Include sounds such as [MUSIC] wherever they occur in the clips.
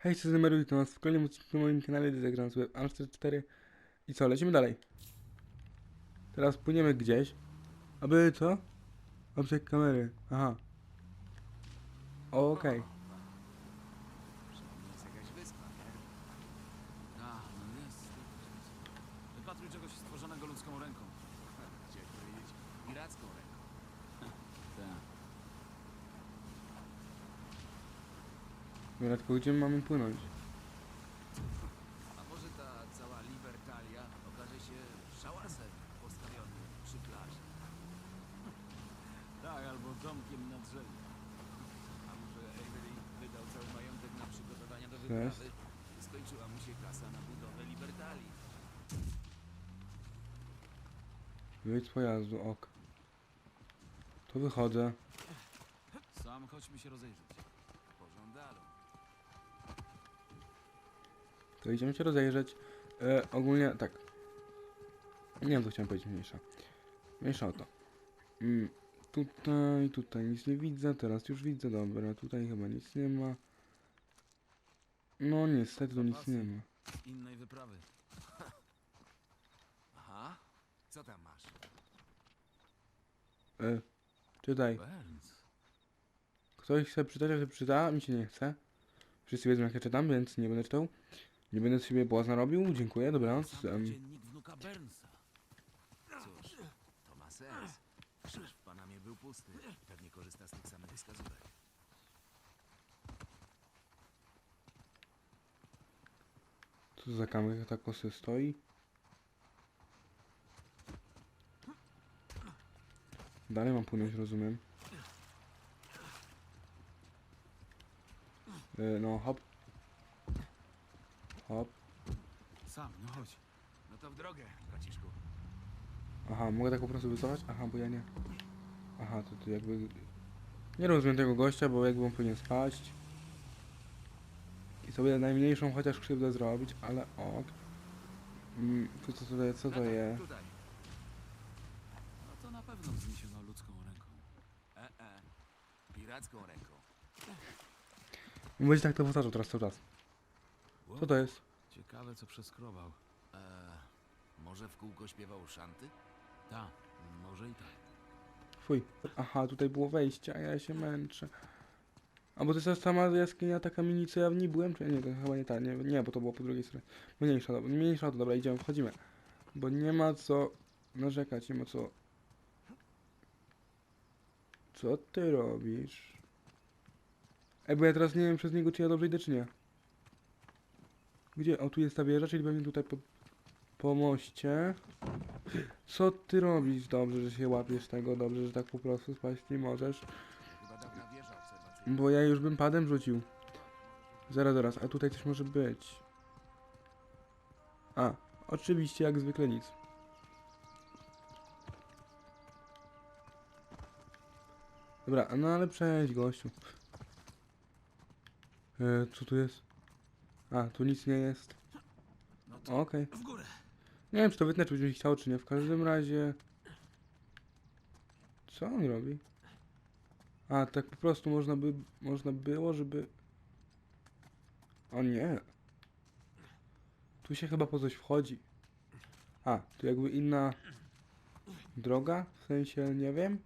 Hej, jest numer to nas w kolejnym odcinku na moim kanale Dezagram sobie Amster 4 I co, lecimy dalej. Teraz płyniemy gdzieś. Aby co? Obszek kamery. Aha. Okej. To jest jakaś wyspa, nie? A, no jest. Wypatruj czegoś stworzonego ludzką ręką. Gdzie powiedzieć piracką ręką. Tak. Dobra, tylko gdzie mamy płynąć? A może ta cała Libertalia okaże się szałasem postawionym przy plaży? Tak, albo domkiem na drzewie. A może Avery wydał cały majątek na przygotowania do wyprawy skończyła mu się kasa na budowę Libertalii? Wyjdź z pojazdu, ok. To wychodzę. Sam chodźmy się rozejrzeć. To idziemy się rozejrzeć. E, ogólnie tak. Nie wiem co chciałem powiedzieć, mniejsza. Mniejsza o to. Mm, tutaj, tutaj nic nie widzę, teraz już widzę, dobra, tutaj chyba nic nie ma. No niestety tu nic nie ma. Z innej wyprawy. [LAUGHS] Aha. Co tam masz? E, czytaj. Burns. Ktoś chce czytać, jak się przyda, mi się nie chce. Wszyscy wiedzą jak ja czytam, więc nie będę czytał. Nie będę z siebie błazna robił, dziękuję, dobranoc. Em, dziennik wnuka Burnsa. Cóż, to ma sens. Krzyż w Panamie był pusty. Pewnie korzysta z tych samych wskazówek. co za kamerę tak kosy stoi? Dalej mam płynąć, rozumiem. E, no, hop. Hop. Sam, no chodź. No to w drogę, braciszku. Aha, mogę tak po prostu wycofać? Aha, bo ja nie. Aha, to, to jakby... Nie rozumiem tego gościa, bo jakby on powinien spaść. I sobie najmniejszą chociaż krzywdę zrobić, ale ok. Mm, to co to jest? Co to jest? Tutaj. No to na pewno wzniesiono ludzką ręką. E, e. Piracką ręką. Będzie tak to powtarzał teraz cały czas. Co to jest? Ciekawe, co przeskrobał. E, może w kółko śpiewał szanty? Ta, może i tak. Fuj. Aha, tutaj było wejście, a ja się męczę. A bo to jest ta sama jaskinia taka mini, co ja w niej byłem? Czy nie, to chyba nie ta, nie, nie, bo to było po drugiej stronie. Mniejsza, dobra, mniejsza, to dobra, idziemy, wchodzimy. Bo nie ma co narzekać, nie ma co... Co ty robisz? Ej, bo ja teraz nie wiem przez niego, czy ja dobrze idę, czy nie. Gdzie? O, tu jest ta wieża, czyli pewnie tutaj po, po moście. Co ty robisz? Dobrze, że się łapiesz tego, dobrze, że tak po prostu spaść nie możesz. Bo ja już bym padem rzucił. Zaraz, zaraz, a tutaj coś może być. A, oczywiście, jak zwykle nic. Dobra, no ale przejdź, gościu. E, co tu jest? A, tu nic nie jest. No to Okej. w górę. Nie wiem, czy to wytnę, czy będzie chciał, czy nie. W każdym razie... Co on robi? A, tak po prostu można by... Można było, żeby... O nie. Tu się chyba po coś wchodzi. A, tu jakby inna... Droga? W sensie, nie wiem.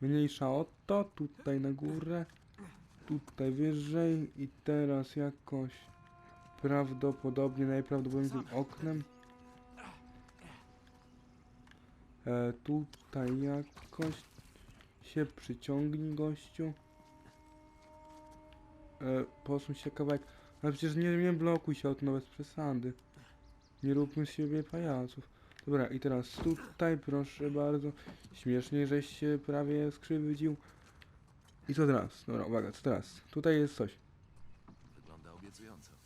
Mniejsza o to. Tutaj na górę. Tutaj wyżej. I teraz jakoś... Prawdopodobnie, najprawdopodobniej tym oknem. E, tutaj jakoś się przyciągnij gościu. E, posuń się kawałek. Ale przecież nie, nie blokuj się od no bez przesady. Nie róbmy z siebie pajaców. Dobra, i teraz tutaj, proszę bardzo. Śmiesznie, żeś się prawie skrzywdził. I co teraz? Dobra, uwaga, co teraz? Tutaj jest coś. Wygląda obiecująco.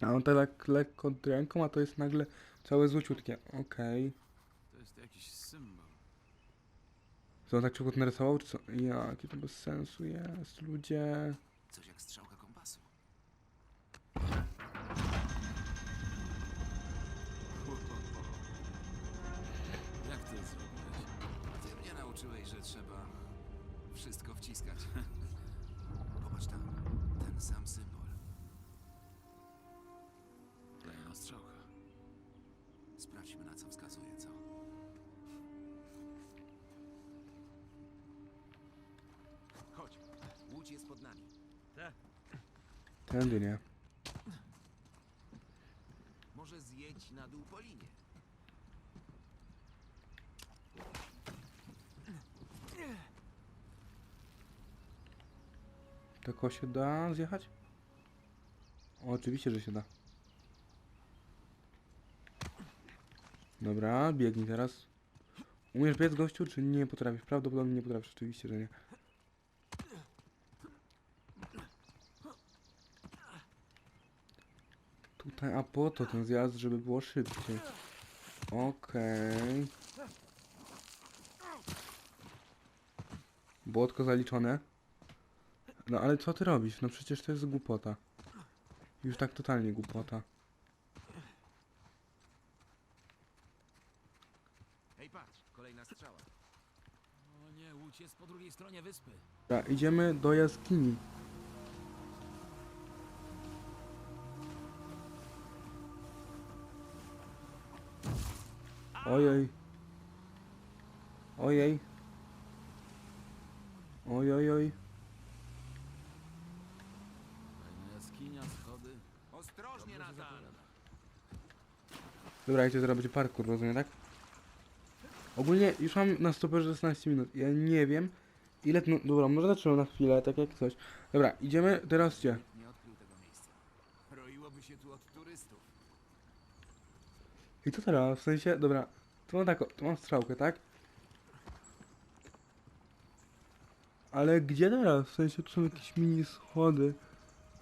A on tak lek- lekko ręką, a to jest nagle całe złociutkie. Okej. To jest jakiś symbol. Co on tak szybko to narysował, czy co? Jakie to bez sensu jest, ludzie. Coś jak strzałka kompasu. Łódź jest pod nami. Tędy nie. Może zjedź na dół po linie. Tylko się da zjechać? O, oczywiście, że się da. Dobra, biegnij teraz. Umiesz biec gościu, czy nie potrafisz? Prawdopodobnie nie potrafisz, oczywiście, że nie. Tutaj, a po to ten zjazd, żeby było szybciej. Okej. Błotko zaliczone. No ale co ty robisz? No przecież to jest głupota. Już tak totalnie głupota. Hej, patrz, kolejna strzała. O nie, łódź jest po drugiej stronie wyspy. Dobra, idziemy do jaskini. Ojej. Ojej. Oj, oj. Fajna jaskinia, schody. Ostrożnie, Nathan! Dobra, i to będzie parkour, rozumiem, tak? Ogólnie już mam na stoperze 16 minut. Ja nie wiem ile... No, dobra, może zaczynam na chwilę, tak jak coś. Dobra, idziemy teraz gdzie? Nie odkrył tego miejsca. Roiłoby się tu od turystów. I co teraz? W sensie, dobra, tu mam tak, tu mam strzałkę, tak? Ale gdzie teraz? W sensie, tu są jakieś mini schody.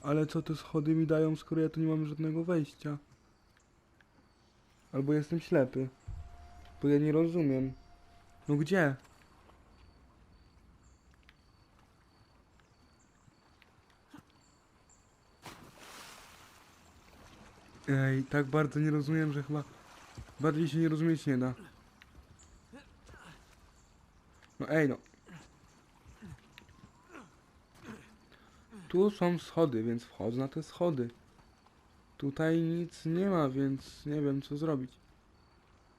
Ale co te schody mi dają, skoro ja tu nie mam żadnego wejścia? Albo jestem ślepy. Bo ja nie rozumiem. No gdzie? Ej, tak bardzo nie rozumiem, że chyba bardziej się nie rozumieć nie da. No ej no. Tu są schody, więc wchodzę na te schody. Tutaj nic nie ma, więc nie wiem co zrobić.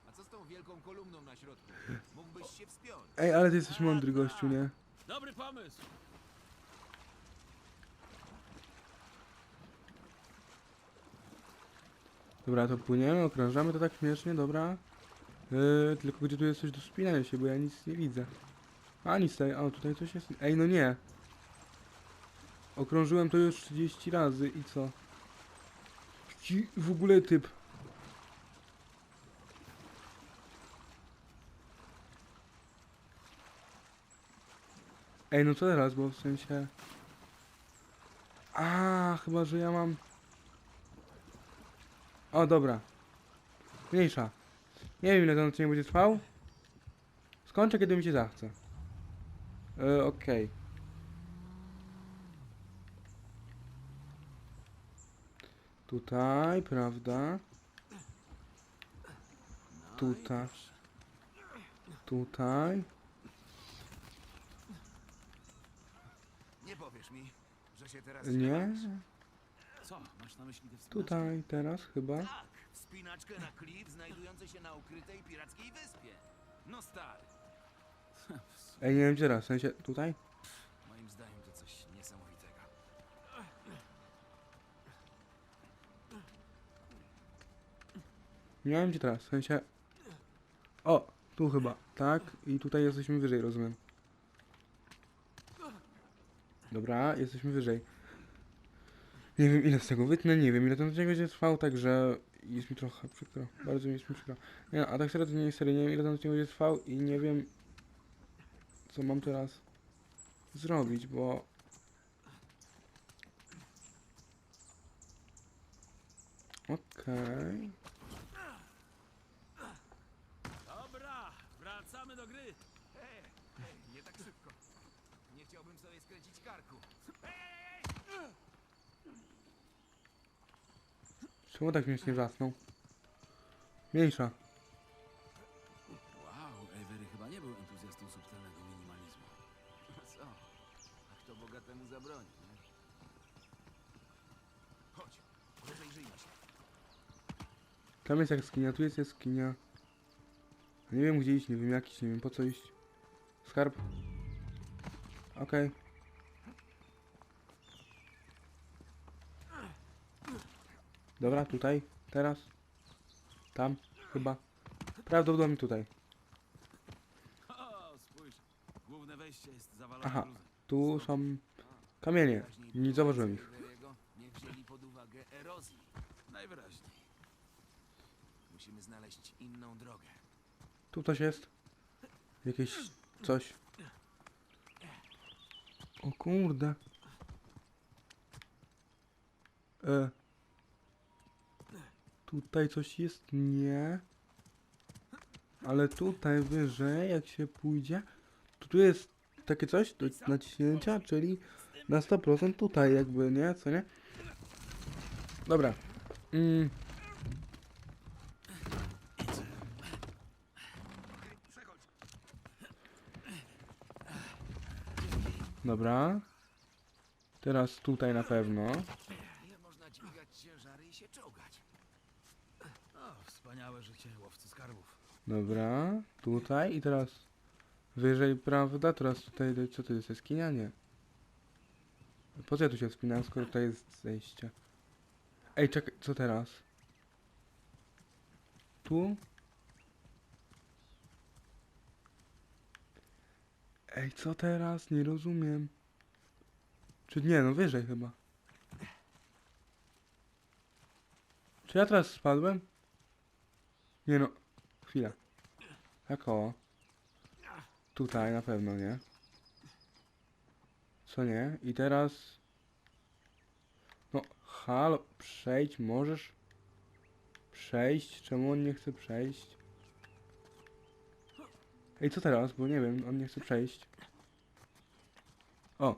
A co z tą wielką kolumną na środku? Mógłbyś się wspiąć. Ej, ale ty jesteś mądry gościu, nie? Dobry pomysł! Dobra, to płyniemy, okrążamy to tak śmiesznie, dobra. Yy, tylko gdzie tu jest coś do spinania się, bo ja nic nie widzę. A nic tutaj, o tutaj coś jest. Ej, no nie. Okrążyłem to już 30 razy i co? Ci w ogóle typ. Ej, no co teraz, bo w sensie... A, chyba, że ja mam... O, dobra. Mniejsza. Nie wiem ile ten odcinek będzie trwał. Skończę kiedy mi się zachce. E, Okej. Tutaj, prawda? Tutaj. Tutaj. Nie powiesz mi, że się teraz Nie. Co, masz na myśli te wspinaczki? Tutaj, teraz chyba. Tak, wspinaczkę na klif znajdujący się na ukrytej pirackiej wyspie. No stary, [LAUGHS] Ej, nie wiem gdzie teraz, w sensie tutaj? moim zdaniem to coś niesamowitego. Nie wiem gdzie teraz, w sensie... O, tu chyba, tak? I tutaj jesteśmy wyżej, rozumiem. Dobra, jesteśmy wyżej. Nie wiem ile z tego wytnę, nie wiem ile ten odcinek będzie trwał, także jest mi trochę przykro, bardzo mi jest mi przykro. Nie, no, a tak serio to nie jest serio, nie wiem ile ten odcinek będzie trwał i nie wiem co mam teraz zrobić, bo... Okej... Dobra, wracamy do gry. Hej, hej, nie tak szybko. Nie chciałbym sobie skręcić karku. Czemu tak śmiesznie wrzasnął? Mniejsza. Wow, Avery chyba nie był entuzjastą subtelnego minimalizmu. No [LAUGHS] co? A kto bogatemu zabroni, nie? Chodź, rozejrzyjmy się. Tam jest jaskinia, tu jest jaskinia. Nie wiem gdzie iść, nie wiem jak iść, nie wiem po co iść. Skarb. Okej. Dobra, tutaj, teraz. Tam, chyba. Prawdopodobnie tutaj. Aha. Tu są kamienie. Nie zauważyłem ich. Nie wzięli pod uwagę erozji. Najwyraźniej. Musimy znaleźć inną drogę. Tu coś jest. Jakieś coś. O kurde. E. Tutaj coś jest? Nie. Ale tutaj wyżej, jak się pójdzie, to tu jest takie coś do naciśnięcia, czyli na 100% tutaj jakby, nie? Co nie? Dobra. Mm. Dobra. Teraz tutaj na pewno. Ile można dźwigać ciężary i się czołgać? O, łowcy skarbów. Dobra. Tutaj i teraz wyżej, prawda? Teraz tutaj, co to jest? Jaskinia? Nie. Po co ja tu się wspinam, skoro tutaj jest zejście? Ej, czekaj, co teraz? Tu? Ej, co teraz? Nie rozumiem. Czy nie, no wyżej chyba. Czy ja teraz spadłem? Nie no, chwila. Jak o? Tutaj na pewno nie. Co nie? I teraz... No, halo, przejdź, możesz? Przejść? Czemu on nie chce przejść? Ej, co teraz? Bo nie wiem, on nie chce przejść. O!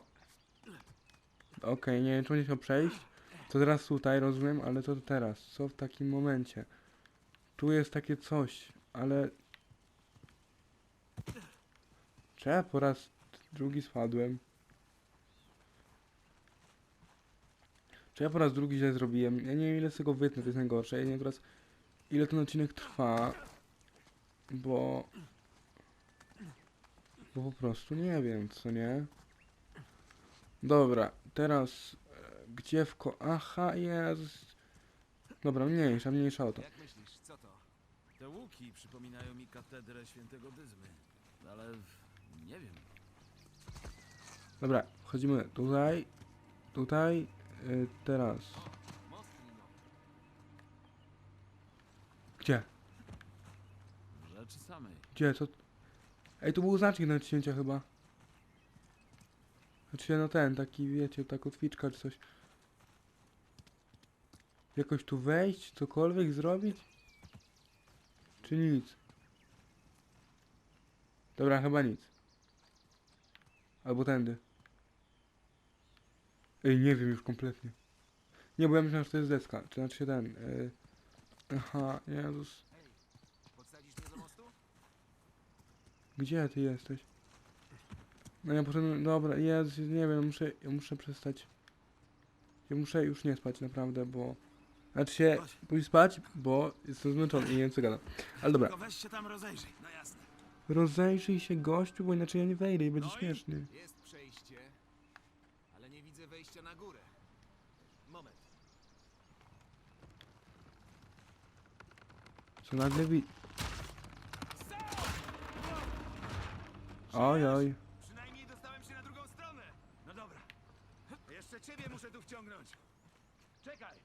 Okej, nie wiem, on nie chciał przejść. To teraz tutaj, rozumiem, ale to teraz. Co w takim momencie? Tu jest takie coś, ale... Czy ja po raz drugi spadłem? Czy ja po raz drugi źle zrobiłem? Ja nie wiem ile z tego wytnę, to jest najgorsze. Ja nie wiem teraz ile ten odcinek trwa. Bo... Bo po prostu nie wiem, co nie? Dobra, teraz... e, Gdzie w ko... Aha, Jezus... Dobra, mniejsza, mniejsza o to. Jak myślisz, co to? Te łuki przypominają mi katedrę świętego Dyzmy. Ale nie wiem. Dobra, wchodzimy tutaj, tutaj, y, teraz. Gdzie? W rzeczy samej. Gdzie? Co? Ej, tu był znacznik na naciśnięcia chyba. Znaczy, no ten, taki, wiecie, ta kotwiczka czy coś. Jakoś tu wejść, cokolwiek zrobić? Czy nic? Dobra, chyba nic. Albo tędy. Ej, nie wiem już kompletnie. Nie, bo ja myślałem, że to jest deska. Czy znaczy ten. y, Aha, Jezus. Gdzie ty jesteś? No ja poszedłem, dobra, Jezus, nie wiem, muszę, muszę przestać. Ja muszę już nie spać naprawdę, bo... Znaczy się, pójść spać, bo jestem zmęczony i nie wiem co gadam. Ale dobra, Tylko weź się tam rozejrzyj. No jasne. rozejrzyj się gościu, bo inaczej ja nie wejdę i będzie No i- śmiesznie. Jest przejście, ale nie widzę wejścia na górę. Moment. Co nagle wi... Oj, oj. Przynajmniej dostałem się na drugą stronę. No dobra. Jeszcze ciebie muszę tu wciągnąć. Czekaj.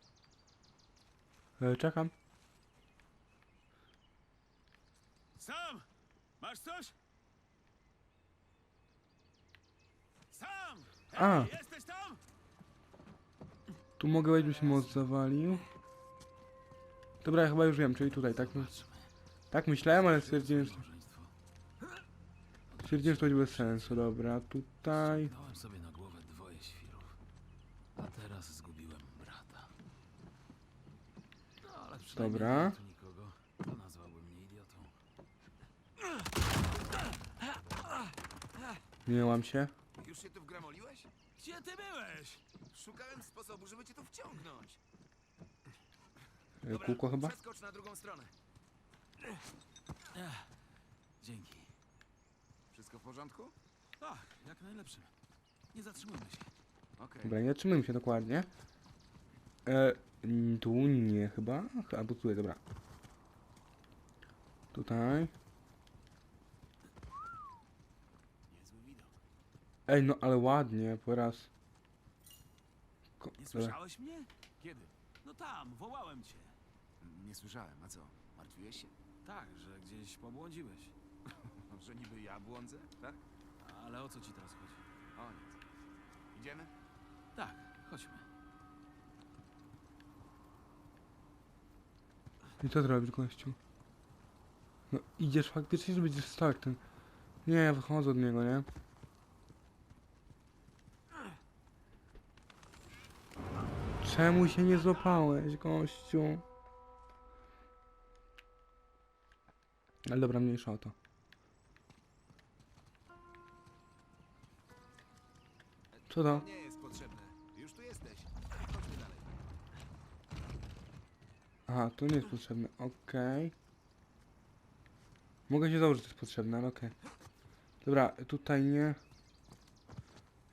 E, czekam. Sam! Masz coś? Sam! A. Jesteś tam? Tu mogę wejść, by się most zawalił. Dobra, ja chyba już wiem, czyli tutaj, tak? my-. Tak myślałem, ale stwierdziłem, że... Stwierdziłem, że to będzie bez sensu, dobra, tutaj... Dałem sobie na głowę dwoje świrów. A teraz zgubiłem brata. No, ale przynajmniej Dobra. nie ma tu nikogo. To nazwałby mnie idiotą. Miałam się. Już się tu wgramoliłeś? Gdzie ty byłeś? Szukałem sposobu, żeby cię tu wciągnąć. E, Kółko chyba? Przeskocz na drugą stronę. Ech, dzięki. Wszystko w porządku? Tak, jak najlepszym. Nie zatrzymujmy się. Okej. Dobra, nie trzymajmy się dokładnie. E, tu nie chyba. Albo tutaj, dobra. Tutaj. Niezły widok. Ej, no ale ładnie, po raz. Ko- Nie e, słyszałeś mnie? Kiedy? No tam, wołałem cię. Nie słyszałem, a co? Martwiłeś się? Tak, że gdzieś pobłądziłeś. [LAUGHS] Że niby ja błądzę, tak? Ale o co ci teraz chodzi? O nic. Idziemy? Tak, chodźmy. I co zrobisz, gościu? No idziesz faktycznie, czy będziesz ten... Nie, ja wychodzę od niego, nie? Czemu się nie złapałeś, gościu? Ale dobra, mniejsza o to. Co to? Nie jest potrzebne. Już tu jesteś. Chodźmy dalej. Aha, to nie jest potrzebne, okej. Mogę się założyć, że to jest potrzebne, ale okej. Dobra, tutaj nie.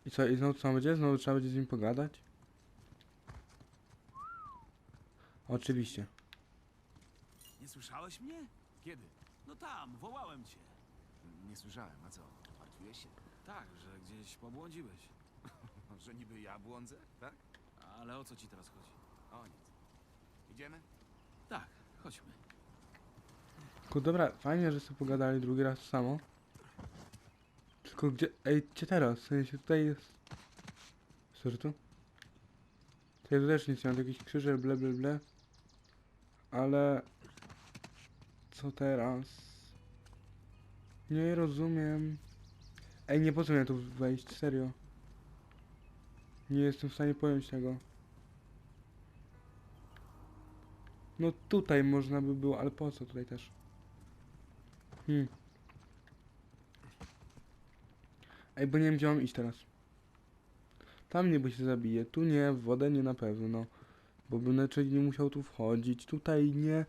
I co, i znowu co będzie? Znowu trzeba będzie z nim pogadać? Oczywiście. Nie słyszałeś mnie? Kiedy? No tam, wołałem cię. Nie słyszałem, a co? Martwiłeś się? Tak, że gdzieś pobłądziłeś. [LAUGHS] Że niby ja błądzę, tak? Ale o co ci teraz chodzi? O nic. Idziemy? Chodźmy. Dobra, fajnie, że sobie pogadali drugi raz samo. Tylko gdzie, ej, gdzie teraz? W sensie tutaj jest... Co, tu? Tutaj też nic nie mam, jakiś krzyżek, ble, ble, ble. Ale... Co teraz? Nie rozumiem. Ej, nie po co mnie tu wejść, serio. Nie jestem w stanie pojąć tego. No tutaj można by było, ale po co tutaj też? Hmm. Ej, bo nie wiem gdzie mam iść teraz. Tam niby się zabije, tu nie, w wodę nie na pewno. Bo bym raczej nie musiał tu wchodzić, tutaj nie.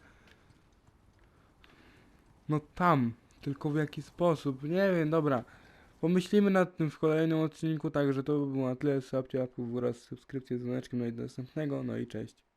No tam, tylko w jaki sposób, nie wiem, dobra. Pomyślimy nad tym w kolejnym odcinku, także to by było na tyle. Subcie łapkę w górę, subskrypcję z dzwoneczkiem, no i do następnego, no i cześć.